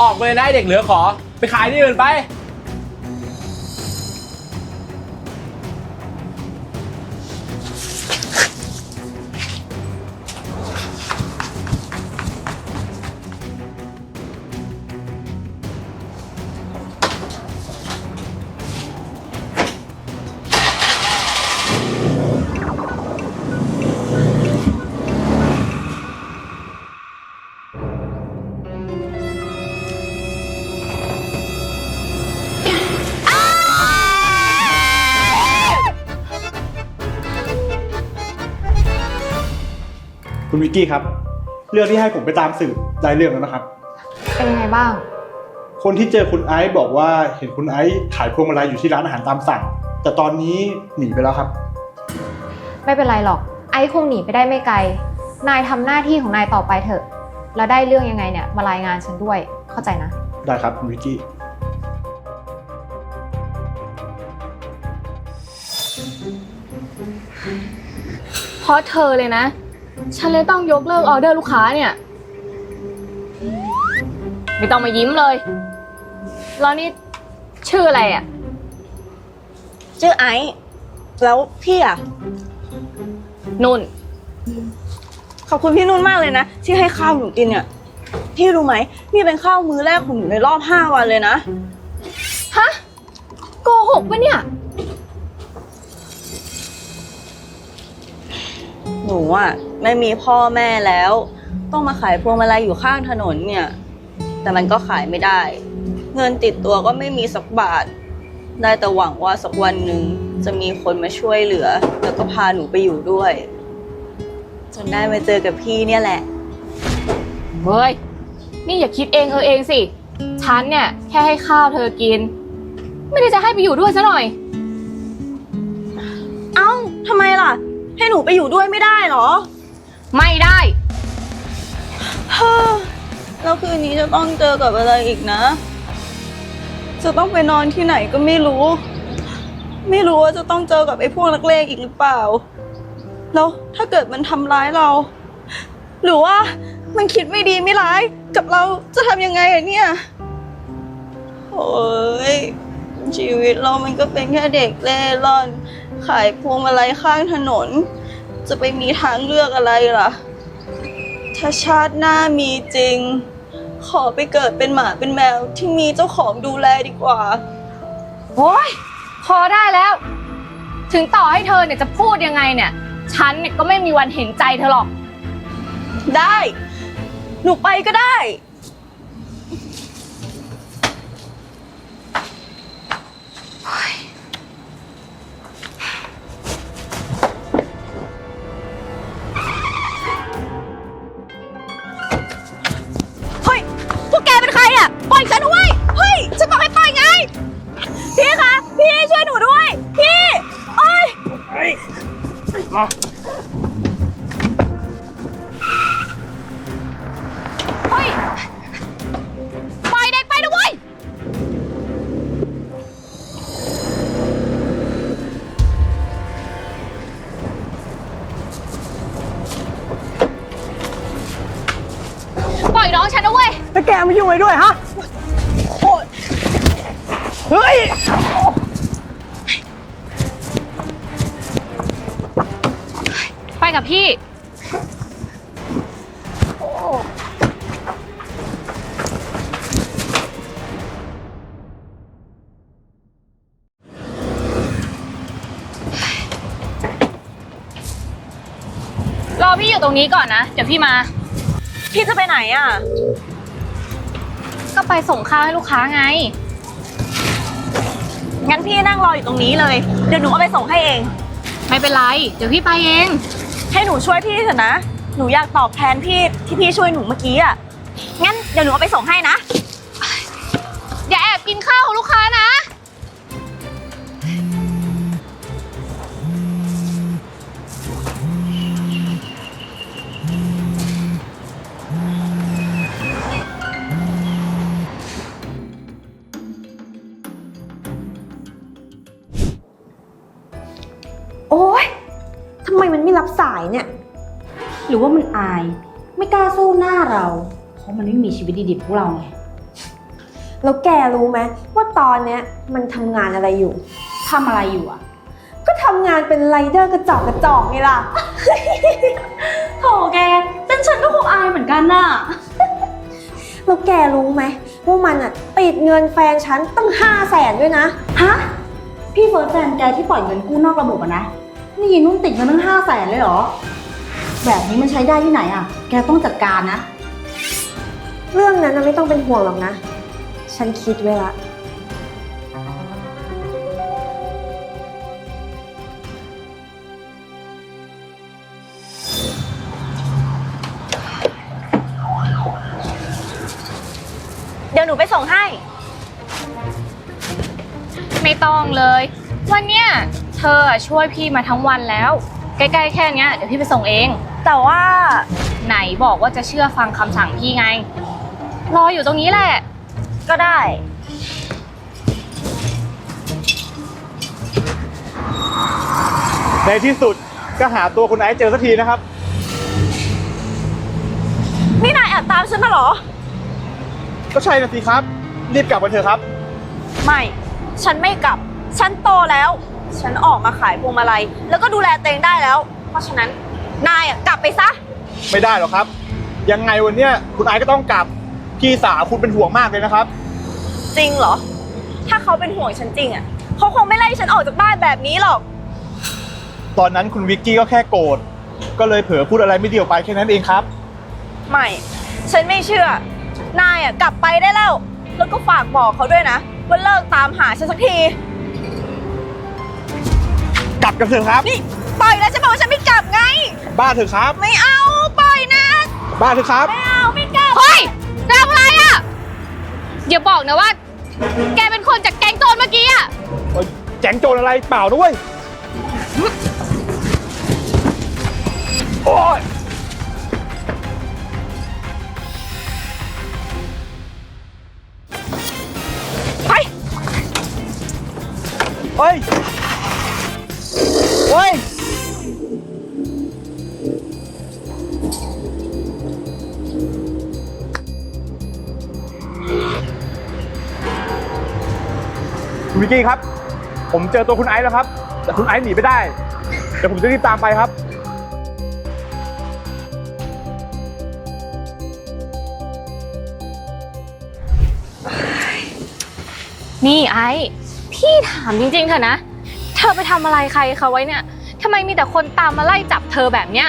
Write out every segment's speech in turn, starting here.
ออกเลยนะไอ้เด็กเหลือขอ ไปขายที่อื่นไป คุณวิกกี้ครับ เรื่องที่ให้ผมไปตามสืบได้เรื่องแล้วนะครับ เป็นยังไงบ้าง คนที่เจอคุณไอซ์บอกว่าเห็นคุณไอซ์ขายพวงมาลัยอยู่ที่ร้านอาหารตามสั่ง แต่ตอนนี้หนีไปแล้วครับ ไม่เป็นไรหรอก ไอ้คงหนีไปได้ไม่ไกล นายทำหน้าที่ของนายต่อไปเถอะ แล้วได้เรื่องยังไงเนี่ยมารายงานฉันด้วย เข้าใจนะ ได้ครับคุณวิกกี้ เพราะเธอเลยนะ ฉันเลยต้องยกเลิกออเดอร์ลูกค้าเนี่ย ไม่ต้องมายิ้มเลย แล้วนี่ชื่ออะไรอะ ชื่อไอซ์แล้วพี่อะ นุ่น ขอบคุณพี่นุ่นมากเลยนะ ที่ให้ข้าวหนูกินเนี่ย พี่รู้ไหมนี่เป็นข้าวมื้อแรกของหนูในรอบห้าวันเลยนะ ฮะ โกหกปะเนี่ย หนูอะไม่มีพ่อแม่แล้ว ต้องมาขายพวงมาลัยอยู่ข้างถนนเนี่ย แต่มันก็ขายไม่ได้ เงินติดตัวก็ไม่มีสักบาท ได้แต่หวังว่าสักวันหนึ่งจะมีคนมาช่วยเหลือ แล้วก็พาหนูไปอยู่ด้วย จนได้มาเจอกับพี่เนี่ยแหละเฮ้ย นี่อย่าคิดเองเออเองสิ ฉันเนี่ยแค่ให้ข้าวเธอกิน ไม่ได้จะให้ไปอยู่ด้วยซะหน่อย เอ้าทำไมล่ะให้หนูไปอยู่ด้วยไม่ได้เหรอ ไม่ได้ฮ่าแล้วคืนนี้จะต้องเจอกับอะไรอีกนะ จะต้องไปนอนที่ไหนก็ไม่รู้ ไม่รู้ว่าจะต้องเจอกับไอ้พวกนักเลงอีกหรือเปล่า แล้วถ้าเกิดมันทำร้ายเรา หรือว่ามันคิดไม่ดีไม่ร้ายกับเราจะทำยังไงอะเนี่ย โอ้ย ชีวิตเรามันก็เป็นแค่เด็กเล่ร่อน ขายพวงมาลัยข้างถนน จะไปมีทางเลือกอะไรล่ะ ถ้าชาติหน้ามีจริง ขอไปเกิดเป็นหมาเป็นแมวที่มีเจ้าของดูแลดีกว่า โอ้ยพอได้แล้ว ถึงต่อให้เธอเนี่ยจะพูดยังไงเนี่ย ฉันเนี่ยก็ไม่มีวันเห็นใจเธอหรอก ได้ หนูไปก็ได้ แล้วแกมายุ่งอะไรด้วยฮะโอ๊ยเฮ้ย ไปกับพี่ รอพี่อยู่ตรงนี้ก่อนนะ เดี๋ยวพี่มา พี่จะไปไหนอะ ก็ไปส่งข้าวให้ลูกค้าไง งั้นพี่นั่งรออยู่ตรงนี้เลย เดี๋ยวหนูเอาไปส่งให้เอง ไม่เป็นไร เดี๋ยวพี่ไปเอง ให้หนูช่วยพี่เถอะนะ หนูอยากตอบแทนพี่ที่พี่ช่วยหนูเมื่อกี้อะ งั้นเดี๋ยวหนูเอาไปส่งให้นะ อย่าแอบกินข้าวของลูกค้านะ หรือว่ามันอาย ไม่กล้าสู้หน้าเรา เพราะมันไม่มีชีวิตดีๆพวกเราไง แล้วแกรู้ไหมว่าตอนเนี้ยมันทำงานอะไรอยู่ ทำอะไรอยู่อะก็ทำงานเป็นไรเดอร์กระจอกกระจอกไงล่ะ โถแกเป็นฉันก็คงอายเหมือนกันน่ะ แล้วแกรู้ไหมว่ามันอะติดเงินแฟนฉันตั้งห้าแสนด้วยนะ ฮะ พี่เฟิร์สแฟนแกที่ปล่อยเงินกู้นอกระบบอะนะ นี่นุ่นติดเงินตั้งห้าแสนเลยเหรอ แบบนี้มันใช้ได้ที่ไหนอะแกต้องจัดการนะ เรื่องนั้นน่ะไม่ต้องเป็นห่วงหรอกนะ ฉันคิดไว้ละ เดี๋ยวหนูไปส่งให้ ไม่ต้องเลย วันเนี้ยเธออะช่วยพี่มาทั้งวันแล้ว ใกล้ๆแค่เนี้ยเดี๋ยวพี่ไปส่งเอง แต่ว่าไหนบอกว่าจะเชื่อฟังคำสั่งพี่ไง รออยู่ตรงนี้แหละ ก็ได้ ในที่สุดก็หาตัวคุณไอซ์เจอสักทีนะครับ นี่นายแอบตามฉันมาเหรอ ก็ใช่นะสิครับ รีบกลับมาเถอะครับ ไม่ ฉันไม่กลับ ฉันโตแล้ว ฉันออกมาขายพวงมาลัย แล้วก็ดูแลตัวเองได้แล้ว เพราะฉะนั้นนายอะกลับไปซะ ไม่ได้หรอกครับ ยังไงวันเนี้ยคุณไอซ์ก็ต้องกลับ พี่สาวคุณเป็นห่วงมากเลยนะครับ จริงเหรอ ถ้าเขาเป็นห่วงฉันจริงอะเขาคงไม่ไล่ฉันออกจากบ้านแบบนี้หรอก ตอนนั้นคุณวิกกี้ก็แค่โกรธ ก็เลยเผลอพูดอะไรไม่ดีออกไปแค่นั้นเองครับ ไม่ ฉันไม่เชื่อ นายอะกลับไปได้แล้ว แล้วก็ฝากบอกเขาด้วยนะว่าเลิกตามหาฉันสักทีก ลับกันเถอะครับ นี่ปล่อยนะฉันบอกว่าฉันไม่กลับไง บ้านเถอะครับ ไม่เอาปล่อยนะ บ้านเถอะครับ ไม่เอาไม่กลับ เฮ้ยทำอะไรอะอย่าบอกนะว่า แกเป็นคนจากแก๊งโจรเมื่อกี้อะเอ้ยแจ้งโจรอะไรเปล่าด้วย โอ้ย ไป เฮ้ย เฮ้ยคุณวิกกี้ครับ ผมเจอตัวคุณไอซ์แล้วครับ แต่คุณไอซ์หนีไม่ได้ เดี๋ยวผมจะรีบตามไปครับ นี่ไอ้ พี่ถามจริงๆเถอะนะเธ อไปทำอะไรใครเขาไว้เนี่ยทำไมมีแต่คนตามมาไล่จับเธอแบบเนี้ย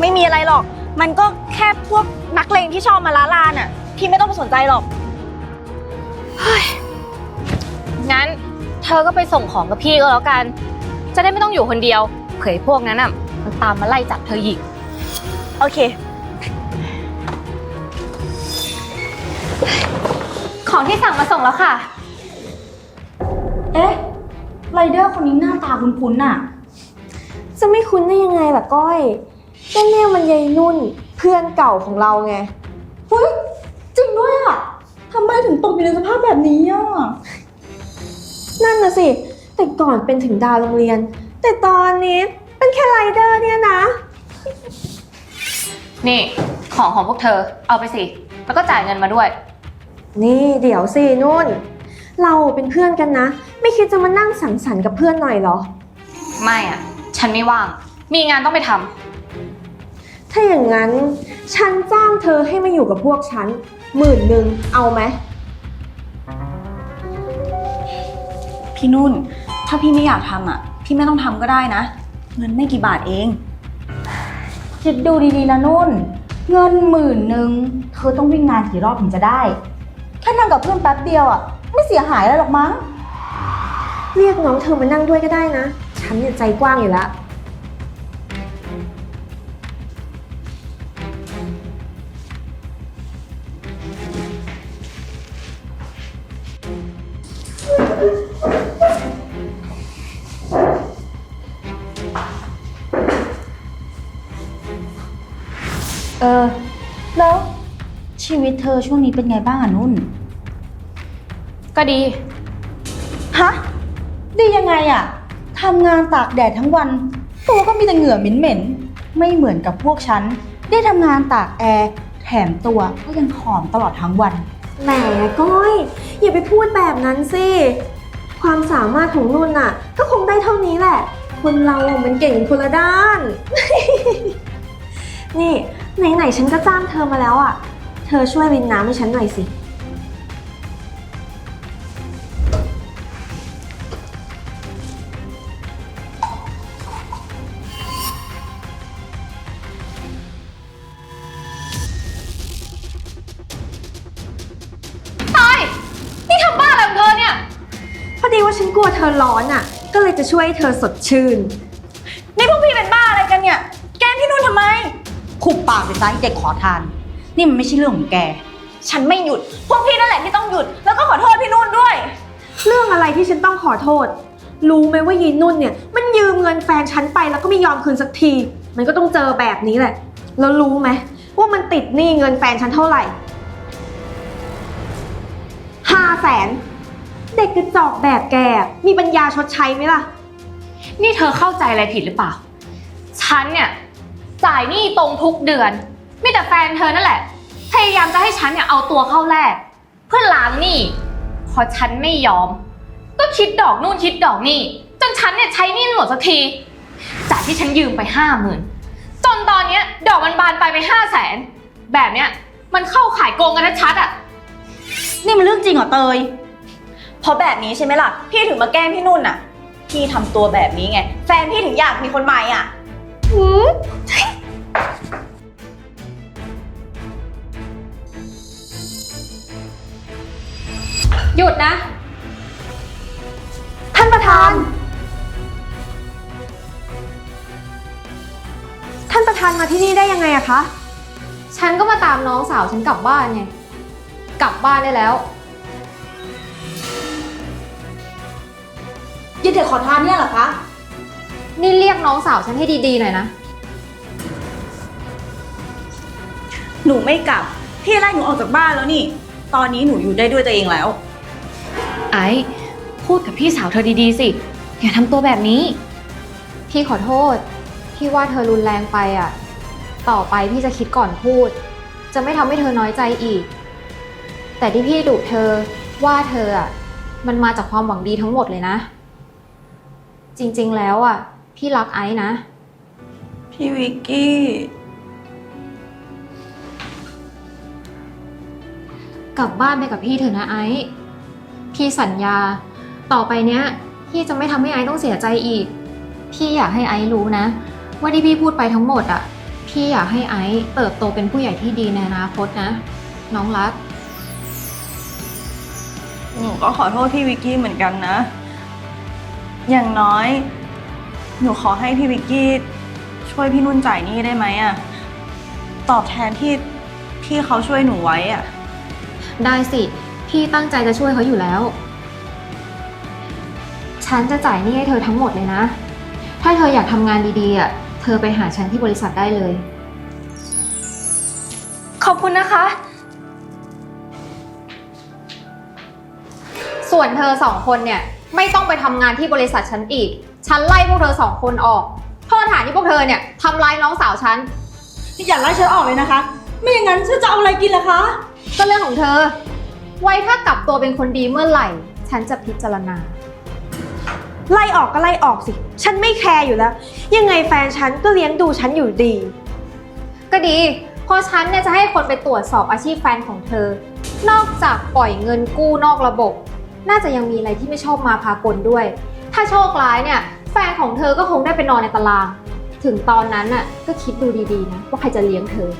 ไม่มีอะไรหรอก มันก็แค่พวกนักเลงที่ชอบมาล้าลานอะ พี่ไม่ต้องไปสนใจหรอกงั้นเธอก็ไปส่งของกับพี่ก็แล้วกัน จะได้ไม่ต้องอยู่คนเดียว เผยพวกนั้นอะ มันตามมาไล่จับเธออีก โอเค ของที่สั่งมาส่งแล้วค่ะ เอ๊ะไรเดอร์คนนี้หน้าตาคุ้นๆน่ะ จะไม่คุ้นได้ยังไงล่ะก้อยก็เนี่ยมันยายนุ่นเพื่อนเก่าของเราไง เฮ้ย จริงด้วยอะทำไมถึงตกอยู่ในสภาพแบบนี้อะนั่นน่ะสิ แต่ก่อนเป็นถึงดาวโรงเรียน แต่ตอนนี้เป็นแค่ไรเดอร์เนี่ยนะ นี่ของของพวกเธอเอาไปสิ แล้วก็จ่ายเงินมาด้วย นี่เดี๋ยวสินุ่น เราเป็นเพื่อนกันนะ ไม่คิดจะมานั่งสังสรรค์กับเพื่อนหน่อยเหรอ ไม่อะ ฉันไม่ว่าง มีงานต้องไปทำถ้าอย่างนั้น ฉันจ้างเธอให้มาอยู่กับพวกฉันหมื่นหนึ่งเอาไหม พี่นุ่น ถ้าพี่ไม่อยากทำอะ พี่ไม่ต้องทำก็ได้นะ เงินไม่กี่บาทเอง คิดดูดีๆนะนุ่น เงินหมื่นหนึ่งเธอต้องวิ่งงานกี่รอบถึงจะได้ แค่นั่งกับเพื่อนแป๊บเดียวอะ ไม่เสียหายอะไรหรอกมั้ง เรียกน้องเธอมานั่งด้วยก็ได้นะ ฉันเนี่ยใจกว้างอยู่แล้ว เออ แล้วชีวิตเธอช่วงนี้เป็นไงบ้างอะนุ่น ก็ดี ฮะ ดียังไงอะทำงานตากแดดทั้งวัน ตัวก็มีแต่เหงื่อเหม็นๆ ไม่เหมือนกับพวกฉัน ได้ทำงานตากแอร์ แถมตัวก็ยังผอมตลอดทั้งวัน แหมก้อย อย่าไปพูดแบบนั้นสิ ความสามารถของนุ่นน่ะ ก็คงได้เท่านี้แหละ คนเราอะมันเก่งคนละด้าน นี่ ไหนๆฉันก็จ้างเธอมาแล้วอะ เธอช่วยรินน้ำให้ฉันหน่อยสิ กลัวเธอร้อนอะ ก็เลยจะช่วยให้เธอสดชื่น นี่พวกพี่เป็นบ้าอะไรกันเนี่ย แกล้งพี่นุ่นทำไม ขุบปากไปซะไอ้เด็กขอทาน นี่มันไม่ใช่เรื่องของแก ฉันไม่หยุด พวกพี่นั่นแหละที่ต้องหยุด แล้วก็ขอโทษพี่นุ่นด้วย เรื่องอะไรที่ฉันต้องขอโทษ รู้ไหมว่ายีนุ่นเนี่ย มันยืมเงินแฟนฉันไปแล้วก็ไม่ยอมคืนสักที มันก็ต้องเจอแบบนี้แหละ แล้วรู้ไหมว่ามันติดหนี้เงินแฟนฉันเท่าไหร่ห้าแสน เด็กกระจอกแบบแกอะมีปัญญาชดใช้ไหมล่ะ นี่เธอเข้าใจอะไรผิดหรือเปล่า ฉันเนี่ยจ่ายหนี้ตรงทุกเดือน มีแต่แฟนเธอนั่นแหละ พยายามจะให้ฉันเนี่ยเอาตัวเข้าแลกเพื่อล้างหนี้พอฉันไม่ยอม ก็คิดดอกนู่นคิดดอกนี่ จนฉันเนี่ยใช้หนี้ไม่หมดสักที จากที่ฉันยืมไปห้าหมื่นจนตอนเนี้ยดอกมันบานไปไปห้าแสนแบบเนี้ยมันเข้าขายโกงกันชัดๆอะ นี่มันเรื่องจริงเหรอเตย เพราะแบบนี้ใช่ไหมล่ะ พี่ถึงมาแกล้งพี่นุ่นน่ะ พี่ทำตัวแบบนี้ไง แฟนพี่ถึงอยากมีคนใหม่อะหยุดนะ ท่านประธาน ท่านประธานมาที่นี่ได้ยังไงอะคะ ฉันก็มาตามน้องสาวฉันกลับบ้านไง กลับบ้านได้แล้ว ยี่เด็กขอทานเนี่ยเหรอคะ นี่เรียกน้องสาวฉันให้ดีๆหน่อยนะ หนูไม่กลับ พี่ไล่หนูออกจากบ้านแล้วนี่ ตอนนี้หนูอยู่ได้ด้วยตัวเองแล้ว ไอ้พูดกับพี่สาวเธอดีๆสิ อย่าทำตัวแบบนี้ พี่ขอโทษ พี่ว่าเธอรุนแรงไปอะ ต่อไปพี่จะคิดก่อนพูด จะไม่ทำให้เธอน้อยใจอีก แต่ที่พี่ดุเธอว่าเธออะ มันมาจากความหวังดีทั้งหมดเลยนะ จริงๆ แล้วอะ พี่รักไอ้นะ พี่วิกกี้ กลับบ้านไปกับพี่เถอะนะไอซ์พี่สัญญา ต่อไปเนี้ย พี่จะไม่ทำให้ไอซ์ต้องเสียใจอีก พี่อยากให้ไอซ์รู้นะ ว่าที่พี่พูดไปทั้งหมดอะ พี่อยากให้ไอซ์เติบโตเป็นผู้ใหญ่ที่ดีในอนาคตนะ น้องรัก หนูก็ขอโทษพี่วิกกี้เหมือนกันนะ อย่างน้อย หนูขอให้พี่วิกกี้ช่วยพี่นุ่นจ่ายหนี้ได้ไหมอะตอบแทนที่พี่เขาช่วยหนูไว้อะได้สิ พี่ตั้งใจจะช่วยเขาอยู่แล้ว ฉันจะจ่ายหนี้ให้เธอทั้งหมดเลยนะ ถ้าเธออยากทำงานดีๆอะ เธอไปหาฉันที่บริษัทได้เลย ขอบคุณนะคะ ส่วนเธอสองคนเนี่ย ไม่ต้องไปทำงานที่บริษัทฉันอีก ฉันไล่พวกเธอสองคนออก โทษฐานที่พวกเธอเนี่ยทำร้ายน้องสาวฉัน อย่าไล่ฉันออกเลยนะคะ ไม่อย่างนั้นฉันจะเอาอะไรกินล่ะคะ ก็เรื่องของเธอ ไว้ถ้ากลับตัวเป็นคนดีเมื่อไหร่ ฉันจะพิจารณา ไล่ออกก็ไล่ออกสิ ฉันไม่แคร์อยู่แล้ว ยังไงแฟนฉันก็เลี้ยงดูฉันอยู่ดี ก็ดี เพราะฉันเนี่ยจะให้คนไปตรวจสอบอาชีพแฟนของเธอ นอกจากปล่อยเงินกู้นอกระบบ น่าจะยังมีอะไรที่ไม่ชอบมาพากลด้วย ถ้าโชคร้ายเนี่ย แฟนของเธอก็คงได้ไปนอนในตาราง ถึงตอนนั้นน่ะก็คิดดูดีๆนะว่าใครจะเลี้ยงเธอ